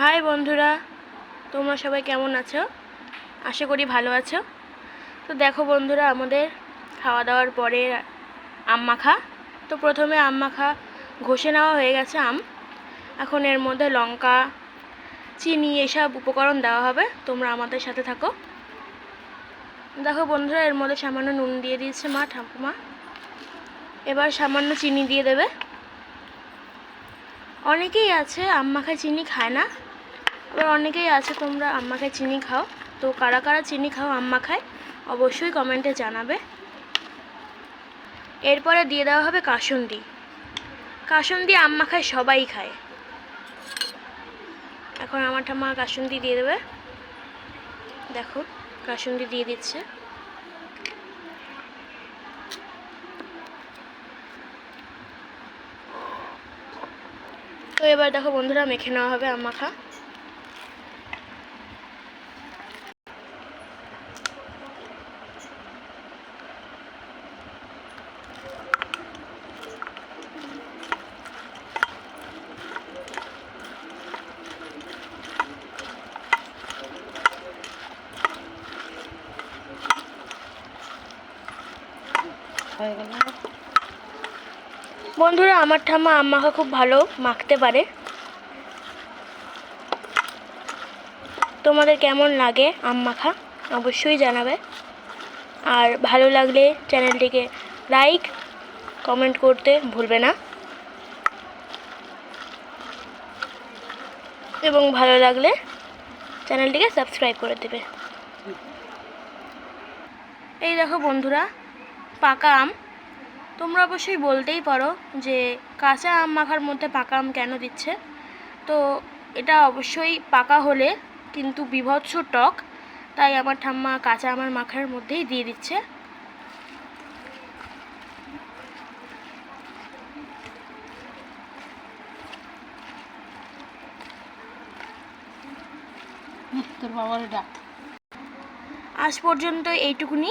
High বন্ধুরা, তোমরা সবাই কেমন আছো? আশা করি ভালো আছো। তো দেখো বন্ধুরা, আমাদের খাওয়া দাওয়ার পরে আম মাখা। তো প্রথমে আম মাখা ঘষে নেওয়া হয়ে গেছে আম। এখন এর মধ্যে লঙ্কা, চিনি এসব উপকরণ দেওয়া হবে। তোমরা আমাদের সাথে থাকো। দেখো বন্ধুরা, এর মধ্যে সামান্য নুন দিয়ে দিয়েছে মা, ঠাকুমা। এবার সামান্য চিনি দিয়ে দেবে। অনেকেই আছে, আম মাখায় চিনি খায় না। আবার অনেকেই আছে, তোমরা আম মাখায় চিনি খাও। তো কারা কারা চিনি খাও, আম্মা খায়, অবশ্যই কমেন্টে জানাবে। এরপরে দিয়ে দেওয়া হবে কাসুন্দি। কাসুন্দি আম মাখায় সবাই খায়। এখন আমার ঠাম্মা কাসুন্দি দিয়ে দেবে। দেখো, কাসুন্দি দিয়ে দিচ্ছে। তো এবার দেখো বন্ধুরা, মেখে নেওয়া হবে আম হয়ে গেল। বন্ধুরা, আমার ঠাম্মা আম মাখা খুব ভালো মাখতে পারে। তোমাদের কেমন লাগে আম মাখা? অবশ্যই জানাবে। আর ভালো লাগলে চ্যানেলটিকে লাইক, কমেন্ট করতে ভুলবে না। এবং ভালো লাগলে চ্যানেলটিকে সাবস্ক্রাইব করে দেবে। এই দেখো বন্ধুরা পাকা আম? তোমরা অবশ্যই বলতেই পারো যে কাঁচা আম মাখার মধ্যে পাকা আম কেন দিচ্ছে। তো এটা অবশ্যই পাকা হলে কিন্তু বিভৎস টক তাই আমার ঠাম্মা কাঁচা আমের মাখার মধ্যেই দিয়ে দিচ্ছে। তোর বাবার ডাক আজ পর্যন্ত এইটুকুনি।